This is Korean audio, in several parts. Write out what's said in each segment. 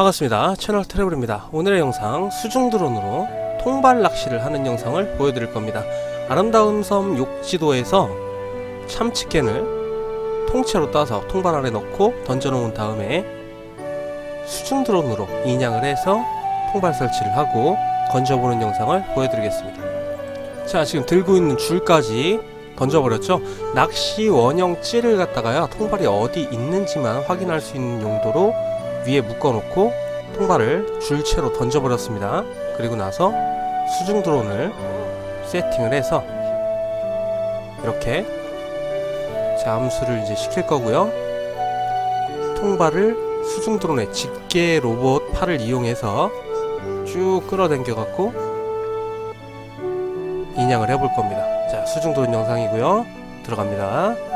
반갑습니다. 채널 트래블입니다. 오늘의 영상 수중 드론으로 통발 낚시를 하는 영상을 보여드릴 겁니다. 아름다운 섬 욕지도에서 참치캔을 통째로 따서 통발 안에 넣고 던져놓은 다음에 수중 드론으로 인양을 해서 통발 설치를 하고 건져보는 영상을 보여드리겠습니다. 자, 지금 들고 있는 줄까지 던져버렸죠? 낚시 원형 찌를 갖다가요, 통발이 어디 있는지만 확인할 수 있는 용도로 위에 묶어놓고 통발을 줄채로 던져버렸습니다. 그리고 나서 수중 드론을 세팅을 해서 이렇게 잠수를 이제 시킬 거고요. 통발을 수중 드론의 집게 로봇 팔을 이용해서 쭉 끌어당겨 갖고 인양을 해볼 겁니다. 자, 수중 드론 영상이고요. 들어갑니다.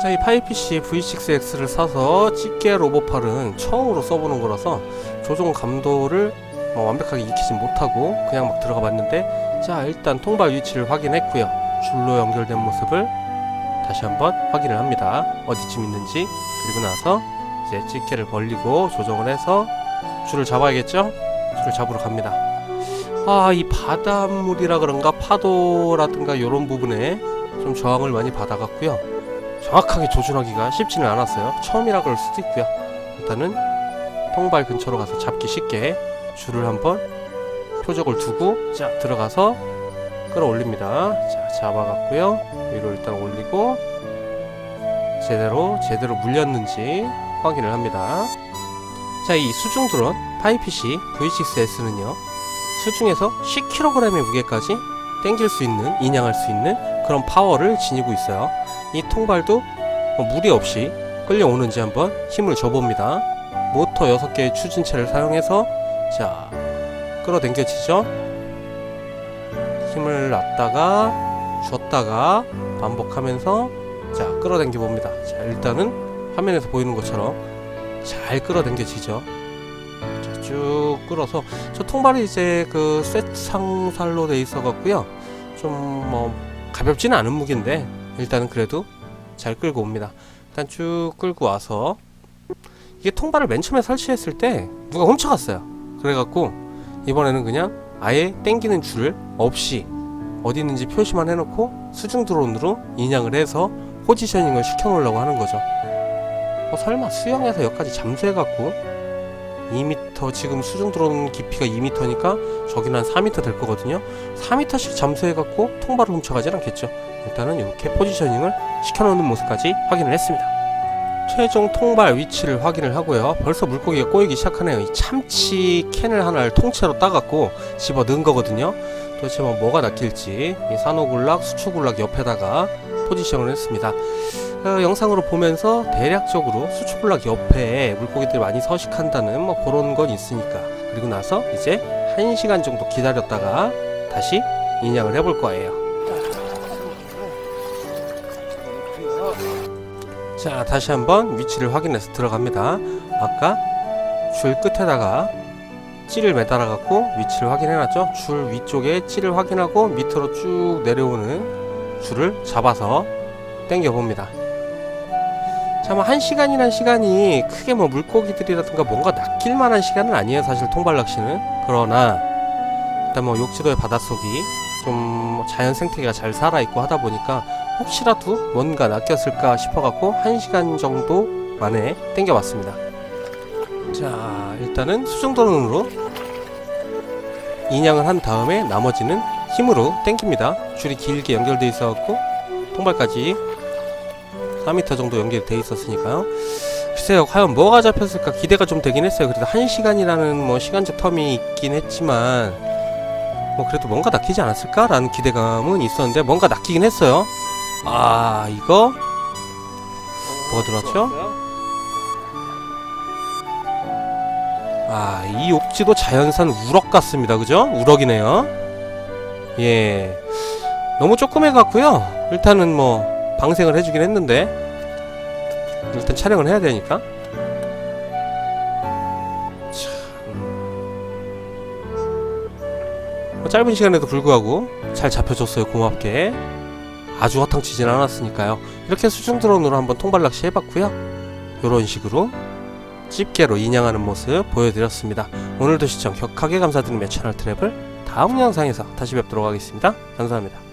자, 이 파이피시 V6X를 사서 집게 로봇팔은 처음으로 써보는 거라서 조종 감도를 뭐 완벽하게 익히진 못하고 그냥 막 들어가 봤는데 자, 일단 통발 위치를 확인했고요. 줄로 연결된 모습을 다시 한번 확인을 합니다. 어디쯤 있는지. 그리고 나서 이제 집게를 벌리고 조정을 해서 줄을 잡아야겠죠? 줄을 잡으러 갑니다. 아, 이 바닷물이라 그런가 파도라든가 이런 부분에 좀 저항을 많이 받아갔고요. 정확하게 조준하기가 쉽지는 않았어요. 처음이라 그럴 수도 있고요. 일단은 통발 근처로 가서 잡기 쉽게 줄을 한번 표적을 두고 자 들어가서 끌어올립니다. 자 잡아갔고요. 위로 일단 올리고 제대로 제대로 물렸는지 확인을 합니다. 자 이 수중 드론 파이피시 V6S는요 수중에서 10kg의 무게까지 땡길 수 있는 인양할 수 있는 그런 파워를 지니고 있어요. 이 통발도 뭐 무리 없이 끌려오는지 한번 힘을 줘봅니다. 모터 6개의 추진체를 사용해서 자 끌어당겨지죠. 힘을 놨다가 줬다가 반복하면서 자 끌어당겨 봅니다. 자 일단은 화면에서 보이는 것처럼 잘 끌어당겨지죠. 자, 쭉 끌어서 저 통발이 이제 그 쇠창살로 돼 있어 갖고요. 좀뭐 가볍지는 않은 무기인데 일단은 그래도 잘 끌고 옵니다. 일단 쭉 끌고 와서 이게 통발을 맨 처음에 설치했을 때 누가 훔쳐갔어요. 그래갖고 이번에는 그냥 아예 땡기는 줄 없이 어디 있는지 표시만 해놓고 수중 드론으로 인양을 해서 포지셔닝을 시켜놓으려고 하는 거죠. 어, 설마 수영에서 여기까지 잠수해갖고 2m 지금 수중 드론 깊이가 2m니까 저기는 한 4m 될 거거든요. 4m씩 잠수해갖고 통발을 훔쳐가진 않겠죠. 일단은 이렇게 포지셔닝을 시켜놓는 모습까지 확인을 했습니다. 최종 통발 위치를 확인을 하고요. 벌써 물고기가 꼬이기 시작하네요. 이 참치 캔을 하나를 통째로 따갖고 집어 넣은 거거든요. 도대체 뭐 뭐가 낚일지 이 산호굴락, 수초굴락 옆에다가 포지션을 했습니다. 어, 영상으로 보면서 대략적으로 수초굴락 옆에 물고기들이 많이 서식한다는 뭐 그런 건 있으니까 그리고 나서 이제 1시간 정도 기다렸다가 다시 인양을 해볼 거예요. 자 다시 한번 위치를 확인해서 들어갑니다 아까 줄 끝에다가 찌를 매달아 갖고 위치를 확인해 놨죠 줄 위쪽에 찌를 확인하고 밑으로 쭉 내려오는 줄을 잡아서 당겨 봅니다 자, 뭐, 한 시간이란 시간이 크게 뭐, 물고기들이라든가 뭔가 낚일 만한 시간은 아니에요, 사실 통발 낚시는. 그러나, 일단 뭐, 욕지도의 바닷속이 좀 자연 생태계가 잘 살아있고 하다 보니까 혹시라도 뭔가 낚였을까 싶어갖고 한 시간 정도 만에 땡겨봤습니다. 자, 일단은 수중드론으로 인양을 한 다음에 나머지는 힘으로 땡깁니다. 줄이 길게 연결돼 있어갖고 통발까지 4m 정도 연결돼 있었으니까요. 글쎄요, 과연 뭐가 잡혔을까 기대가 좀 되긴 했어요. 그래도 한 시간이라는 뭐 시간적 텀이 있긴 했지만 뭐 그래도 뭔가 낚이지 않았을까 라는 기대감은 있었는데 뭔가 낚이긴 했어요. 아 이거 뭐가 들어왔죠? 아 이 옥지도 자연산 우럭 같습니다. 그죠? 우럭이네요. 예, 너무 조그매 같고요. 일단은 뭐 방생을 해주긴 했는데 일단 촬영을 해야 되니까. 참. 뭐 짧은 시간에도 불구하고 잘 잡혀줬어요. 고맙게. 아주 허탕치진 않았으니까요. 이렇게 수중 드론으로 한번 통발 낚시 해봤고요. 이런 식으로 집게로 인양하는 모습 보여드렸습니다. 오늘도 시청 격하게 감사드리며 채널 트랩을 다음 영상에서 다시 뵙도록 하겠습니다. 감사합니다.